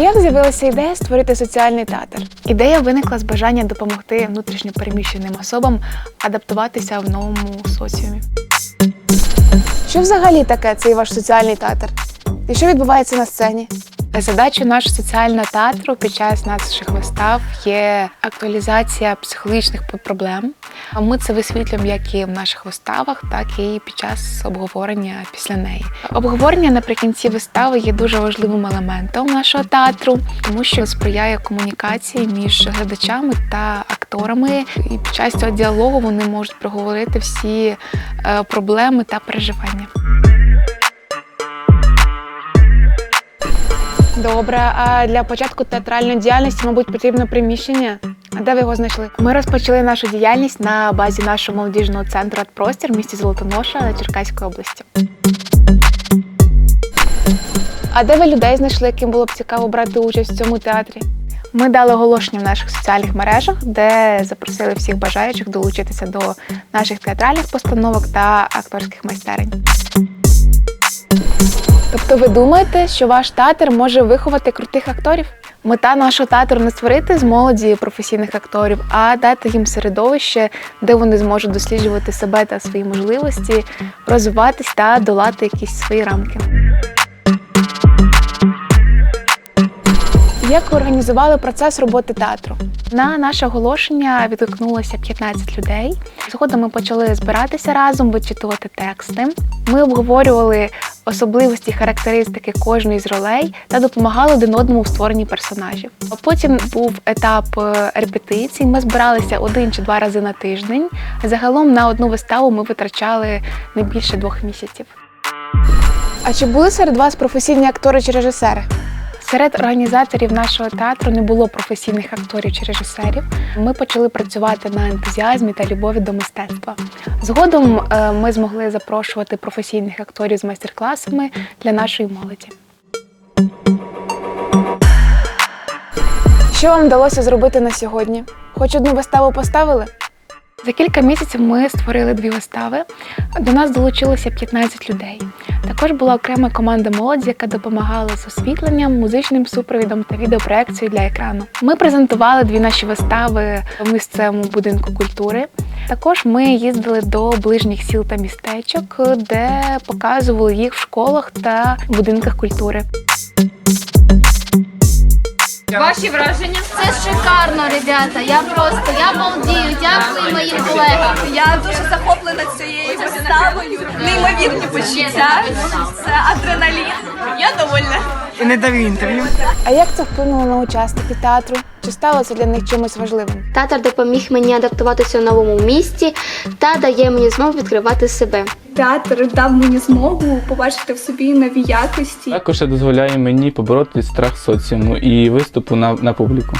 з'явилася ідея створити соціальний театр. Ідея виникла з бажання допомогти внутрішньо переміщеним особам адаптуватися в новому соціумі. Що взагалі таке цей ваш соціальний театр? І що відбувається на сцені? Задача нашого соціального театру під час наших вистав є актуалізація психологічних проблем. Ми це висвітлюємо як і в наших виставах, так і під час обговорення після неї. Обговорення наприкінці вистави є дуже важливим елементом нашого театру, тому що сприяє комунікації між глядачами та акторами. І під час цього діалогу вони можуть проговорити всі е, проблеми та переживання. Добре, а для початку театральної діяльності, мабуть, потрібно приміщення. А де ви його знайшли? Ми розпочали нашу діяльність на базі нашого молодіжного центру «Простір» в місті Золотоноша Черкаської області. А де ви людей знайшли, яким було б цікаво брати участь в цьому театрі? Ми дали оголошення в наших соціальних мережах, де запросили всіх бажаючих долучитися до наших театральних постановок та акторських майстерень. Тобто ви думаєте, що ваш театр може виховати крутих акторів? Мета нашого театру не створити з молоді професійних акторів, а дати їм середовище, де вони зможуть досліджувати себе та свої можливості, розвиватись та долати якісь свої рамки. Як ви організували процес роботи театру? На наше оголошення відгукнулося 15 людей. Згодом ми почали збиратися разом, вичитувати тексти. Ми обговорювали особливості, характеристики кожної з ролей та допомагали один одному в створенні персонажів. А Потім був етап е, репетицій. Ми збиралися один чи два рази на тиждень. Загалом на одну виставу ми витрачали не більше двох місяців. А чи були серед вас професійні актори чи режисери? Серед організаторів нашого театру не було професійних акторів чи режисерів. Ми почали працювати на ентузіазмі та любові до мистецтва. Згодом е, ми змогли запрошувати професійних акторів з майстер-класами для нашої молоді. Що вам вдалося зробити на сьогодні? Хоч одну виставу поставили? За кілька місяців ми створили дві вистави. До нас долучилося 15 людей. Також була окрема команда молоді, яка допомагала з освітленням, музичним супровідом та відеопроекцією для екрану. Ми презентували дві наші вистави в місцевому будинку культури. Також ми їздили до ближніх сіл та містечок, де показували їх в школах та будинках культури. Ваші враження? Це шикарно, ребята. Я просто я балдію. Дякую моїм колегам. Я дуже захоплена цією виставою. Неймовірні почуття. Це адреналін. Я довольна. і не дав інтерв'ю. А як це вплинуло на учасників театру? Чи стало це для них чимось важливим? Театр допоміг мені адаптуватися в новому місті та дає мені змогу відкривати себе. Театр дав мені змогу побачити в собі нові якості. Також це дозволяє мені побороти страх соціуму і виступу на, на публіку.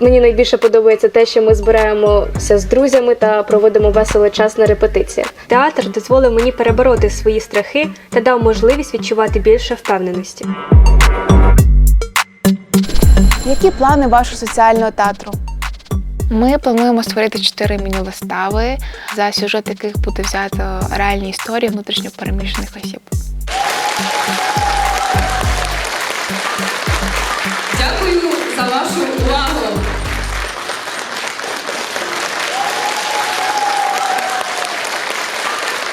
Мені найбільше подобається те, що ми збираємося з друзями та проводимо веселий час на репетиціях. Театр дозволив мені перебороти свої страхи та дав можливість відчувати більше впевненості. Які плани вашого соціального театру? Ми плануємо створити чотири міні-вистави, за сюжет яких буде взято реальні історії внутрішньопереміщених осіб. Дякую за вашу увагу.